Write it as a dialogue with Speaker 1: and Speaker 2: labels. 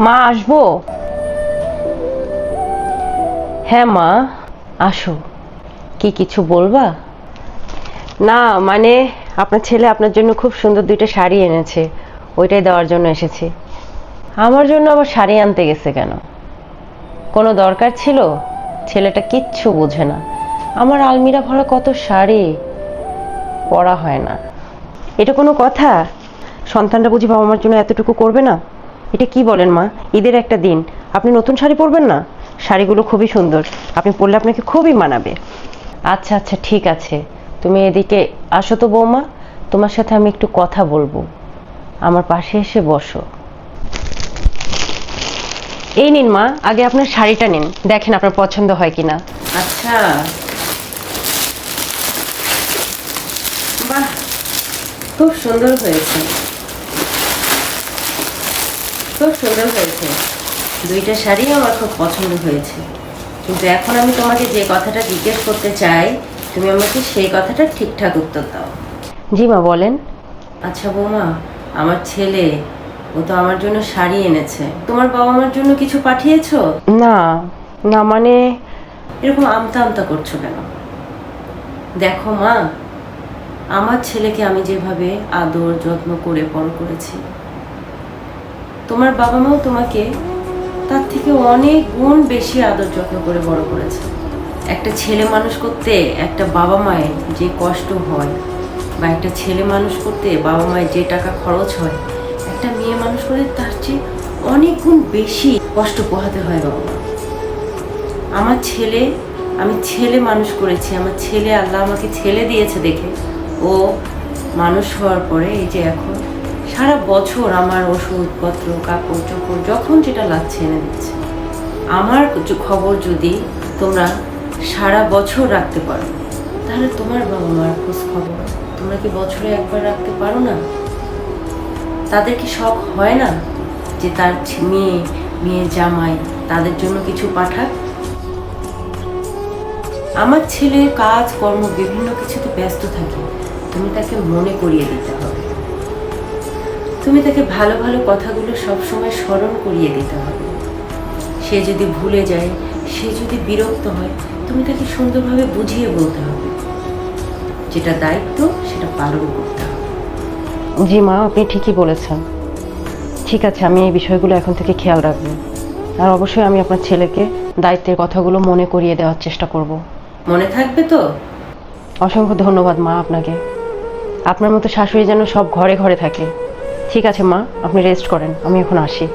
Speaker 1: মা আসব হ্যাঁ মা, আসো। কি কিছু বলবা? না মানে আপনার ছেলে আপনার জন্য খুব সুন্দর দুইটা শাড়ি এনেছে। ওইটাই দেওয়ার জন্য এসেছি। আমার জন্য আবার শাড়ি আনতে গেছে কেন? কোনো দরকার ছিল? ছেলেটা কিচ্ছু বোঝে না। আমার আলমিরা ভরা কত শাড়ি? পরা হয় না। এটা কোনো কথা? সন্তানরা বুঝি বাবা মার জন্য এতটুকু করবে না? এটা কি বলেন মা? ঈদের একটা দিন। আপনি নতুন শাড়ি পরবেন না? শাড়িগুলো খুবই সুন্দর। আপনি পরলে আপনাকে খুবই মানাবে। আচ্ছা আচ্ছা ঠিক আছে। তুমি এদিকে আসো তো বৌমা। তোমার সাথে আমি একটু কথা বলব। আমার পাশে এসে বসো। এই নিন মা আগে আপনার শাড়িটা নিন। দেখেন আপনার পছন্দ হয় কিনা। আচ্ছা। বাহ খুব সুন্দর হয়েছে। খুব সুন্দর হয়েছে। দুইটা শাড়ি আমার খুব পছন্দ হয়েছে। কিন্তু এখন আমি তোমাকে যে কথাটা জিজ্ঞেস করতে চাই তুমি আমাকে সেই কথাটা ঠিকঠাক উত্তর দাও। জি মা বলেন। আচ্ছা বৌমা আমার ছেলে ও তো আমার জন্য শাড়ি এনেছে। তোমার বাবা মার জন্য কিছু পাঠিয়েছো? না না মানে এরকম আমতা আমতা করছ কেন? দেখো মা আমার ছেলেকে আমি যেভাবে আদর যত্ন করে বড় করেছি তোমার বাবা মাও তোমাকে তার থেকে অনেক গুণ বেশি আদর যত্ন করে বড় করেছে। একটা ছেলে মানুষ করতে একটা বাবা মায়ের যে কষ্ট হয় বা একটা ছেলে মানুষ করতে বাবা মায়ের যে টাকা খরচ হয়, একটা মেয়ে মানুষ করে তার চেয়ে অনেক গুণ বেশি কষ্ট পোহাতে হয় বাবা মা আমার ছেলে, আমি ছেলে মানুষ করেছি, আমার ছেলে আল্লাহ আমাকে ছেলে দিয়েছে দেখে। ও মানুষ হওয়ার পরে এই যে এখন সারা বছর আমার ওষুধপত্র কাপড় চোপড় যখন যেটা লাগছে এনে দিচ্ছে। আমার খবর যদি তোমরা সারা বছর রাখতে পারো, তাহলে তোমার বাবা মার খোঁজ খবর। তোমরা কি বছরে একবার রাখতে পারো না? তাদের কি শখ হয় না যে তার মেয়ে মেয়ে জামাই তাদের জন্য কিছু পাঠাক? আমার ছেলে কাজ, কর্ম বিভিন্ন কিছুতে ব্যস্ত থাকে। তুমি তাকে মনে করিয়ে দিতে হবে। তুমি তাকে ভালো ভালো কথাগুলো সবসময় স্মরণ করিয়ে দিতে হবে। সে যদি ভুলে যায় সে যদি বিরক্ত হয় তুমি তাকে সুন্দরভাবে বুঝিয়ে বলতে হবে। যেটা দায়িত্ব সেটা পালন করতে হবে। জি মা আপনি ঠিকই বলেছেন। ঠিক আছে আমি এই বিষয়গুলো এখন থেকে খেয়াল রাখব। আর অবশ্যই আমি আপনার ছেলেকে দায়িত্বের কথাগুলো মনে করিয়ে দেওয়ার চেষ্টা করব। মনে থাকবে তো? অসংখ্য ধন্যবাদ মা আপনাকে। আপনার মতো শাশুড়ি যেন সব ঘরে ঘরে থাকে। ঠিক আছে মা। আপনি রেস্ট করেন। আমি এখন আসি।